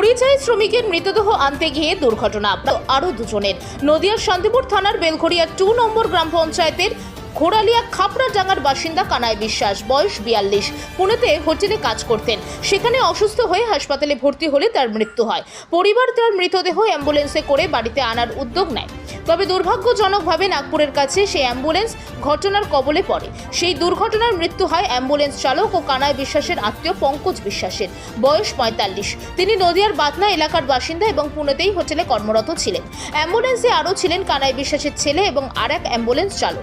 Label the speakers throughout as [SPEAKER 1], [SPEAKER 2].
[SPEAKER 1] পরিযায়ী শ্রমিকের মৃতদেহ আনতে গিয়ে দুর্ঘটনা। আরও দুজনের। নদিয়ার শান্তিপুর থানার বেলঘড়িয়া টু নম্বর গ্রাম পঞ্চায়েতের ঘোড়ালিয়া খাপড়া খাপড়াডাঙ্গার বাসিন্দা কানাই বিশ্বাস, বয়স বিয়াল্লিশ। পুনেতে হোটেলে কাজ করতেন। সেখানে অসুস্থ হয়ে হাসপাতালে ভর্তি হলে তার মৃত্যু হয়। পরিবার তার মৃতদেহ অ্যাম্বুলেন্সে করে বাড়িতে আনার উদ্যোগ নেয়। তবে দুর্ভাগ্যজনকভাবে নাগপুরের কাছে সেই অ্যাম্বুলেন্স ঘটনার কবলে পড়ে। সেই দুর্ঘটনার মৃত্যু হয় অ্যাম্বুলেন্স চালক ও কানাই বিশ্বাসের আত্মীয় পঙ্কজ বিশ্বাসের। বয়স পঁয়তাল্লিশ। তিনি নদিয়ার বাতনা এলাকার বাসিন্দা এবং পুনেতেই হোটেলে কর্মরত ছিলেন। অ্যাম্বুলেন্সে আরও ছিলেন কানাই বিশ্বাসের ছেলে এবং আর এক অ্যাম্বুলেন্স চালক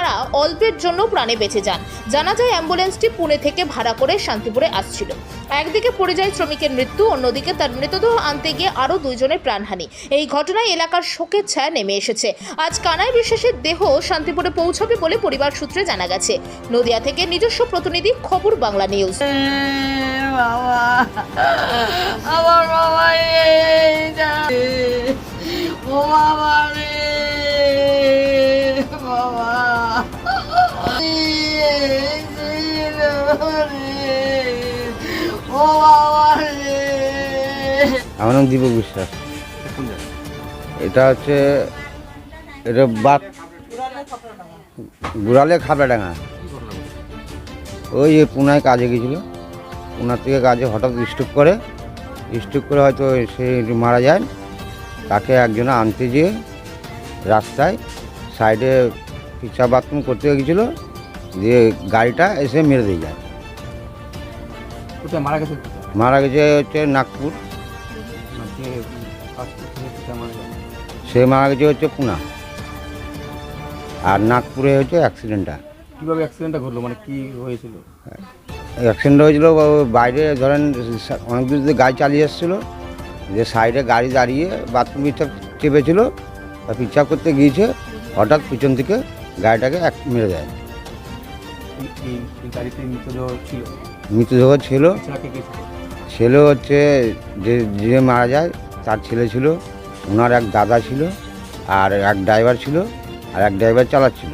[SPEAKER 1] যারা অল্পের জন্য প্রাণে বেঁচে যান। জানা যায়, অ্যাম্বুলেন্সটি পুনে থেকে ভাড়া করে শান্তিপুরে আসছিল। একদিকে পরিযায়ী শ্রমিকের মৃত্যু, অন্যদিকে তার মৃতদেহ আনতে গিয়ে আরও দুইজনের প্রাণহানি। এই ঘটনায় এলাকার শোকের ছায়া নেমে এসেছে। আজ কানাই বিশ্বাসের দেহ শান্তিপুরে পৌঁছবে বলে পরিবার সূত্রে জানা গেছে। নদিয়া থেকে নিজস্ব প্রতিনিধি খবর বাংলা নিউজ।
[SPEAKER 2] বাবা। আমার বাবা ও বাবা।
[SPEAKER 3] আমার নাম দীপক বিশ্বাস। এটা হচ্ছে, এটা বাত গুড়ালে খাবড়াডাঙ্গা ওই যে পুনায় কাজে গেছিল। পুনার থেকে কাজে হঠাৎ স্ট্রোক করে। স্ট্রোক করে হয়তো সে মারা যায়। তাকে একজনে আনতে যেয়ে রাস্তায় সাইডে পিছা বাথরুম করতে গেছিল। দিয়ে গাড়িটা এসে মেরে দিয়ে যায়।
[SPEAKER 4] কোথায় মারা গেছে?
[SPEAKER 3] মারা গেছে হচ্ছে নাগপুর। সে মারা গেছে হচ্ছে পুনা। আর নাগপুরে হচ্ছে অ্যাক্সিডেন্টটা
[SPEAKER 4] কীভাবে অ্যাক্সিডেন্টটা ঘটলো? মানে কি হয়েছিল?
[SPEAKER 3] অ্যাক্সিডেন্ট হয়েছিল বাইরে ধরেন অনেক দূর থেকে গাড়ি চালিয়ে এসেছিল। যে সাইডে গাড়ি দাঁড়িয়ে বাথরুম পিচ্ছাপ চেপেছিল তা পিচ্ছাপ করতে গিয়েছে। হঠাৎ পিছন থেকে গাড়িটাকে এক মেরে দেয়।
[SPEAKER 4] গাড়িতে মৃতদেহ ছিল?
[SPEAKER 3] মৃতদেহ ছিল।
[SPEAKER 4] ছিল?
[SPEAKER 3] হচ্ছে যে যে মারা যায় তার ছেলে ছিল। ওনার এক দাদা ছিল আর এক ড্রাইভার ছিল আর এক ড্রাইভার চালাচ্ছিল।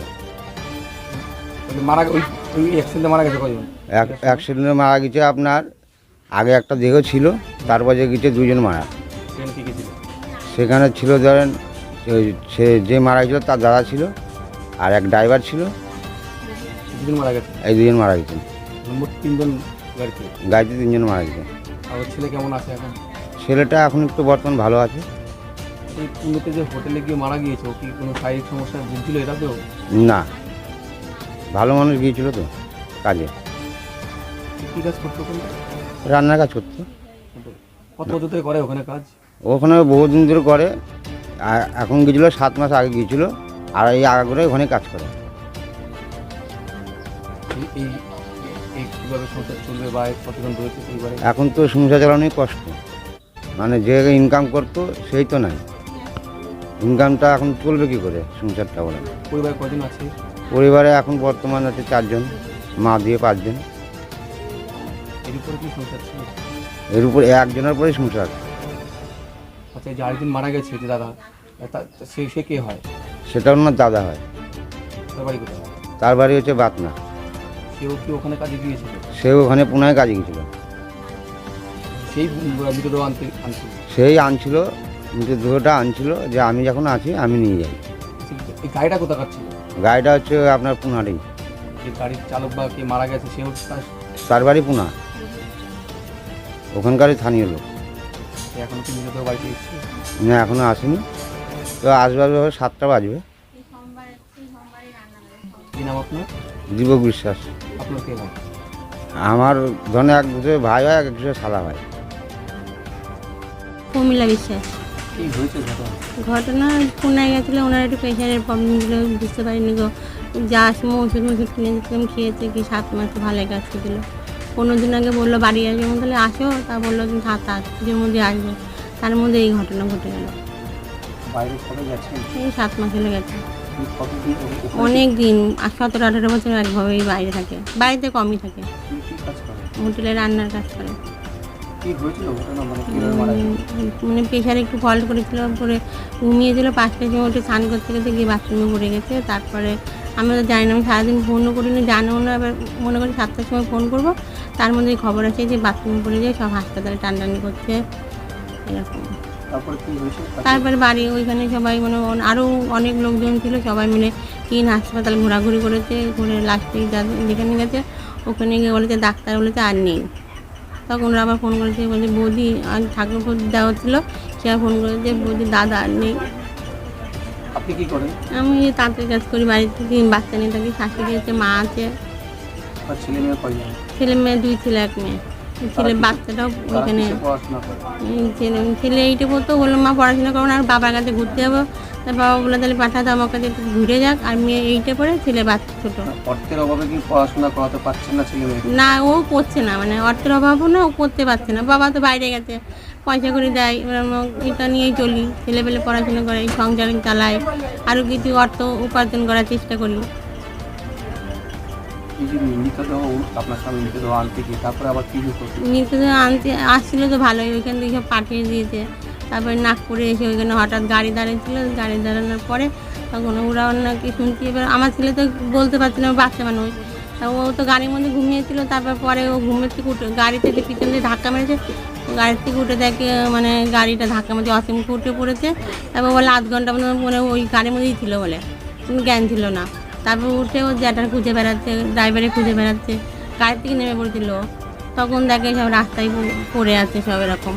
[SPEAKER 4] মারা অ্যাক্সিডেন্টে মারা গেছে কজন
[SPEAKER 3] এক অ্যাক্সিডেন্টে মারা গেছে আপনার আগে একটা দেহ ছিল তারপর যে গেছে দুজন মারা। সেখানে ছিল? ধরেন সে যে মারা গেছিল তার দাদা ছিল আর এক ড্রাইভার ছিল।
[SPEAKER 4] মারা গেছে?
[SPEAKER 3] এই দুজন মারা গেছেন
[SPEAKER 4] মোট তিনজন গাড়িতে
[SPEAKER 3] গাড়িতে তিনজন মারা গেছে।
[SPEAKER 4] আর ওর ছেলে কেমন আছে এখন?
[SPEAKER 3] ছেলেটা এখন একটু বর্তমান ভালো আছে।
[SPEAKER 4] এই পুনেতে যে হোটেলে গিয়ে মারা গিয়েছে ও কি কোনো শারীরিক সমস্যা ভুগছিল এটাতেও?
[SPEAKER 3] না। ভালো মানুষ গিয়েছিল তো কাজে।
[SPEAKER 4] কী কাজ করতো
[SPEAKER 3] রান্নার কাজ করতো।
[SPEAKER 4] কত বছর থেকে করে ওখানে কাজ?
[SPEAKER 3] ওখানে বহুদিন ধরে করে। আর এখন গিয়েছিল সাত মাস আগে গিয়েছিল। আর এই আগে করে ওখানে কাজ করে।
[SPEAKER 4] এই- এই এই কীভাবে সংসার চলবে বা কতজন রয়েছে পরিবারে
[SPEAKER 3] এখন তো সংসার চালানোই কষ্ট। মানে যে ইনকাম করতো সেই তো নাই। ইনকামটা এখন চলবে কি করে সংসারটা বলেন?
[SPEAKER 4] পরিবারে কজন আছে?
[SPEAKER 3] পরিবারে এখন বর্তমান আছে চারজন মা দিয়ে পাঁচজন।
[SPEAKER 4] এর উপরে কি সংসার ছিল
[SPEAKER 3] এর উপর একজনের পরেই সংসার
[SPEAKER 4] আচ্ছা এই যে আরেকজন মারা গেছে যে দাদা সে সে কে হয়?
[SPEAKER 3] সেটা ওনার দাদা হয়।
[SPEAKER 4] তার বাড়ি কোথায়?
[SPEAKER 3] তার বাড়ি হচ্ছে বাতনা।
[SPEAKER 4] সেও কি ওখানে কাজে গিয়েছিল?
[SPEAKER 3] সে ওখানে পুনায় কাজে গেছিল
[SPEAKER 4] সেই মৃতদেহ আনতে আনছিল?
[SPEAKER 3] সেই আনছিল মৃতদেহটা আনছিল যে আমি যখন আছি আমি নিয়ে যাই।
[SPEAKER 4] এই গাড়িটা কোথাকার ছিল
[SPEAKER 3] গাড়িটা হচ্ছে আপনার পুনারই।
[SPEAKER 4] যে গাড়ির চালক বা কে মারা গেছে সেও তার-
[SPEAKER 3] তার বাড়ি পুনা। ওখানকারই স্থানীয় লোক।
[SPEAKER 4] এখনও কি মৃতদেহ বাড়িতে এসছে?
[SPEAKER 3] না এখনও আসেনি। তো আসবে আসবে সাতটা বাজবে।
[SPEAKER 4] কি নাম আপনার?
[SPEAKER 3] দীপক বিশ্বাস।
[SPEAKER 4] আপনার কে হয়
[SPEAKER 3] আমার ধরনের এক দুটো ভাই হয় এক দুটো সাদা ভাই
[SPEAKER 5] প্রমিলা বিশ্বাস।
[SPEAKER 4] কি হয়েছে ঘটনা?
[SPEAKER 5] ঘটনা পুনায় গেছিল ওনার একটু প্রেশারের প্রবলেম ছিল বুঝতে পারিনি গো। যা সময় ওষুধ মষুধ কিনে দিচ্ছিলাম খেয়েছে কি সাত মাসে ভালো কাজ দিল পনেরো দিন আগে বলল বাড়ি আসবে? আমি তাহলে আসো। তা বলল তুমি সাত আট দিনের মধ্যে আসবে। তার মধ্যে এই ঘটনা ঘটে গেল। এই সাত মাস হলে গেছে। অনেক দিন সতেরো, আঠেরো বছর একভাবেই বাইরে থাকে। বাড়িতে কমই থাকে। হোটেলে রান্নার কাজ করে।
[SPEAKER 4] মানে গেছে
[SPEAKER 5] প্রেশারে একটু ফল্ট করেছিল পরে ঘুমিয়েছিল পাঁচটার সময় উঠে স্নান করতে করতে গিয়ে বাথরুমে পড়ে গেছে। তারপরে আমরা তো জানি না, আমি সারাদিন ফোনও করিনি জানাও না, এবার মনে করি সাতটার সময় ফোন করব। তার মধ্যে খবর আছে যে বাথরুমে পড়ে যায় সব হাসপাতালে টানটানি করছে, এরকম।
[SPEAKER 4] তারপরে
[SPEAKER 5] বাড়ি ওইখানে সবাই মানে আরও অনেক লোকজন ছিল সবাই মিলে তিন হাসপাতাল ঘোরাঘুরি করেছে ঘুরে লাস্টে যেখানে গেছে ওখানে গিয়ে বলেছে ডাক্তার বলেছে আর নেই। তখন ওরা আবার ফোন করেছে বলছে বৌদি আর ঠাকুর দেওয়া হচ্ছিল সে ফোন করেছে বৌদি দাদা আর নেই।
[SPEAKER 4] আপনি কি করেন?
[SPEAKER 5] আমি তাঁতের কাজ করি বাড়িতে তিন বাচ্চা নিয়ে থাকি শাশুড়ি আছে মা আছে।
[SPEAKER 4] ছেলে
[SPEAKER 5] ছেলে মেয়ে দুই ছেলে এক মেয়ে। ছেলে বাচ্চাটাও ওইখানে ছেলে ছেলে এইটে পড়তো বলল মা পড়াশোনা করব না আর বাবার কাছে ঘুরতে যাব। তার বাবা বলে তাহলে পাঠাতো আমার কাছে একটু ঘুরে যাক। আর মেয়ে এইটে পড়ে ছেলে বাচ্চা ছোটো।
[SPEAKER 4] অর্থের অভাবে কি পড়াশোনা করাতে পারছেন না ছেলে
[SPEAKER 5] না ও করছে না মানে অর্থের অভাবও না ও করতে পারছে না। বাবা তো বাইরে গেছে পয়সা করে দেয় এটা নিয়েই চলি। ছেলেপেলে পড়াশোনা করে সংসার চালাই আরও কিছু অর্থ উপার্জন করার চেষ্টা করি।
[SPEAKER 4] মৃতদেহ আনতে
[SPEAKER 5] আসছিল তো ভালোই, ওইখান থেকে পাঠিয়ে দিয়েছে। তারপরে নাগপুরে এসে ওইখানে হঠাৎ গাড়ি দাঁড়িয়েছিল, গাড়ি দাঁড়ানোর পরে তখন ওরা নাকি শুনছি এবার আমার ছেলে তো বলতে পারছিল বাচ্চা মানুষ। তা ও তো গাড়ির মধ্যে ঘুমিয়েছিল, তারপর পরে ও ঘুমের থেকে উঠে, গাড়ি থেকে পিছন দিয়ে ধাক্কা মেরেছে। গাড়ির থেকে উঠে দেখে মানে গাড়িটা ধাক্কা মেরেছে অসীমকে উঠে পড়েছে। তারপর বলে আধ ঘণ্টা মানে ওই গাড়ির মধ্যেই ছিল বলে জ্ঞান ছিল না। তারপর উঠে ও জ্যাটার খুঁজে বেড়াচ্ছে ড্রাইভারে খুঁজে বেড়াচ্ছে গাড়ি থেকে নেমে পড়েছিল তখন দেখে সব রাস্তায় পড়ে আছে সব এরকম।